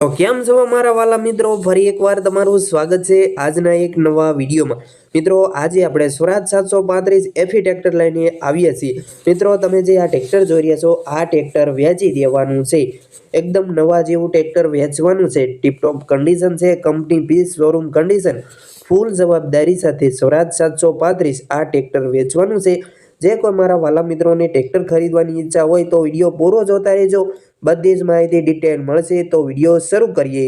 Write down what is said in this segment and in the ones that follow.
તો કેમ છો મારા વાલા મિત્રો? ફરી એકવાર તમારું સ્વાગત છે આજના એક નવા વિડીયોમાં. મિત્રો, આજે આપણે સ્વરાજ સાતસો પાંત્રીસ એફી ટ્રેક્ટર લઈને આવીએ છીએ. મિત્રો, તમે જે આ ટ્રેક્ટર જોઈ રહ્યા છો, આ ટ્રેક્ટર વેચી દેવાનું છે. એકદમ નવા જેવું ટ્રેક્ટર વેચવાનું છે. ટીપટોપ કન્ડિશન છે company piece showroom condition full જવાબદારી સાથે સ્વરાજ સાતસો પાંત્રીસ આ ટ્રેક્ટર વેચવાનું છે. જે કોઈ મારા વાલા મિત્રોને ટ્રેક્ટર ખરીદવાની ઈચ્છા હોય તો વીડિયો પૂરો જોતા રહેજો. બધી જ માહિતી ડિટેલ મળશે તો વીડિયો શરૂ કરીએ.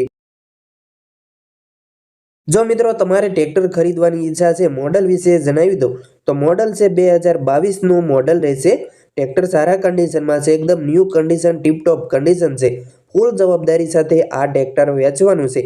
જો મિત્રો તમારે ટ્રેક્ટર ખરીદવાની ઈચ્છા છે મોડલ વિશે જણાવી દઉં, તો મોડલ છે બે હજાર બાવીસનું મોડલ રહેશે. ટ્રેક્ટર સારા કન્ડિશનમાં છે, એકદમ ન્યૂ કન્ડિશન ટીપટોપ કન્ડિશન છે. ફૂલ જવાબદારી સાથે આ ટ્રેક્ટર વેચવાનું છે.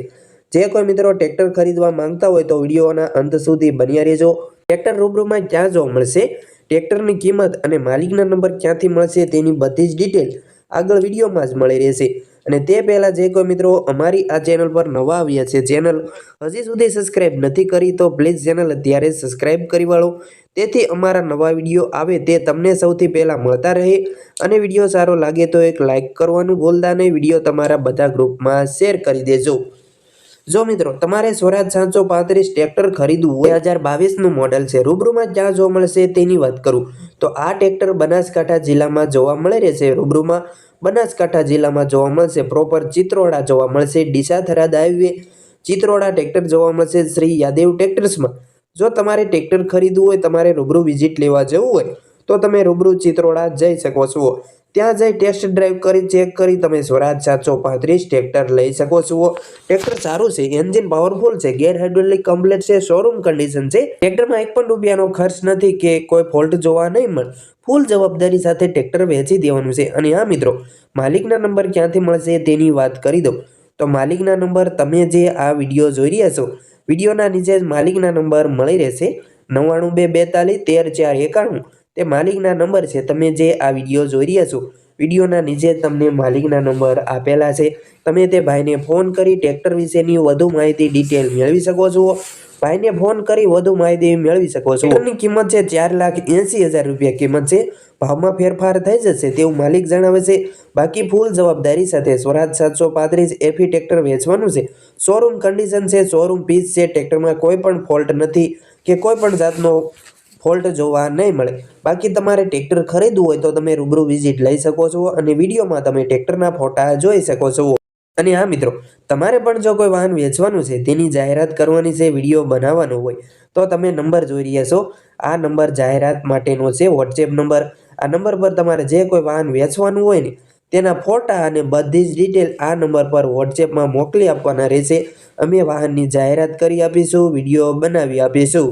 જે કોઈ મિત્રો ટ્રેક્ટર ખરીદવા માંગતા હોય તો વિડીયોના અંત સુધી બન્યા રહેજો. ટ્રેક્ટર રૂબરૂમાં ક્યાં જોવા મળશે? ટ્રેક્ટરની કિંમત અને માલિકના નંબર ક્યાંથી મળશે તેની બધી જ ડિટેલ આગળ વિડીયોમાં જ મળી રહેશે. અને તે પહેલાં જે કોઈ મિત્રો અમારી આ ચેનલ પર નવા આવ્યા છે ચેનલ હજી સુધી સબસ્ક્રાઈબ નથી કરી, તો પ્લીઝ ચેનલ અત્યારે સબસ્ક્રાઈબ કરી વાળો. તેથી અમારા નવા વીડિયો આવે તે તમને સૌથી પહેલાં મળતા રહે. અને વીડિયો સારો લાગે તો એક લાઇક કરવાનું ભૂલતા નહીં. વીડિયો તમારા બધા ગ્રુપમાં શેર કરી દેજો. જો મિત્રો, તમારે સ્વરાજ સાતસો પાંત્રીસ ટ્રેક્ટર ખરીદવું બે હજાર બાવીસનું મોડલ છે. રૂબરૂમાં ક્યાં જોવા મળશે તેની વાત કરું. તો આ ટ્રેક્ટર બનાસકાંઠા જિલ્લામાં જોવા મળે રહેશે. રૂબરૂમાં બનાસકાંઠા જિલ્લામાં જોવા મળશે. પ્રોપર ચિત્રોડા જોવા મળશે. ડીસા થરાદ હાઈવે ચિત્રોડા ટ્રેક્ટર જોવા મળશે. શ્રી યાદેવ ટ્રેક્ટર્સમાં. જો તમારે ટ્રેક્ટર ખરીદવું હોય, તમારે રૂબરૂ વિઝિટ લેવા જવું હોય, તો તમે રૂબરૂ ચિત્રોડા જઈ શકો છો. ત્યાં જઈ ટેસ્ટ ડ્રાઈવ કરી ચેક કરી, તમે સ્વરાજ સાતસો પાંત્રીસ ટ્રેક્ટર લઈ શકો છો. ટ્રેક્ટર સારું છે એન્જિન પાવરફુલ છે ગેર હાઇડ્રોલિક કમ્પ્લેટ છે શોરૂમ કન્ડિશન છે. ટ્રેક્ટરમાં એક પણ રૂપિયાનો ખર્ચ નથી કે કોઈ ફોલ્ટ જોવા નહીં મળે. ફૂલ જવાબદારી સાથે ટ્રેક્ટર વેચી દેવાનું છે. અને હા મિત્રો, માલિકના નંબર ક્યાંથી મળશે તેની વાત કરી દો તો માલિકના નંબર તમે જે આ વીડિયો જોઈ રહ્યા છો વિડીયોના નીચે માલિકના નંબર મળી રહેશે. નવ્વાણું બે બેતાલીસ, તેર ચાર એકાણું. તે માલિકના નંબર છે. તમે જે આ વીડિયો જોઈ રહ્યા છો, વિડીયોના નીચે તમને માલિકના નંબર આપેલા છે. તમે તે ભાઈને ફોન કરી ટ્રેક્ટર વિશેની વધુ માહિતી ડિટેલ મેળવી શકો છો. ભાઈને ફોન કરી વધુ માહિતી મેળવી શકો છો. એની કિંમત છે ચાર લાખ એંસી હજાર રૂપિયા. કિંમત છે, ભાવમાં ફેરફાર થઈ જશે તેવું માલિક જણાવે છે. બાકી ફૂલ જવાબદારી સાથે સ્વરાજ સાતસો પાંત્રીસ એફી ટ્રેક્ટર વેચવાનું છે. શોરૂમ કન્ડિશન છે, શોરૂમ પીસ છે, ટ્રેક્ટરમાં કોઈ પણ ફોલ્ટ નથી કે કોઈ પણ જાતનો ફોલ્ટ જોવા નહીં મળે. બાકી તમારે ટ્રેક્ટર ખરીદવું હોય તો તમે રૂબરૂ વિઝિટ લઈ શકો છો અને વિડીયોમાં તમે ટ્રેક્ટરના ફોટા જોઈ શકો છો. અને હા મિત્રો, તમારે પણ જો કોઈ વાહન વેચવાનું છે, તેની જાહેરાત કરવાની છે, વીડિયો બનાવવાનો હોય, તો તમે નંબર જોઈ રહ્યા છો. આ નંબર જાહેરાત માટેનો છે વોટ્સએપ નંબર. આ નંબર પર તમારે જે કોઈ વાહન વેચવાનું હોય ને, તેના ફોટા અને બધી જ ડિટેલ આ નંબર પર વોટ્સએપમાં મોકલી આપવાના રહેશે. અમે વાહનની જાહેરાત કરી આપીશું, વીડિયો બનાવી આપીશું.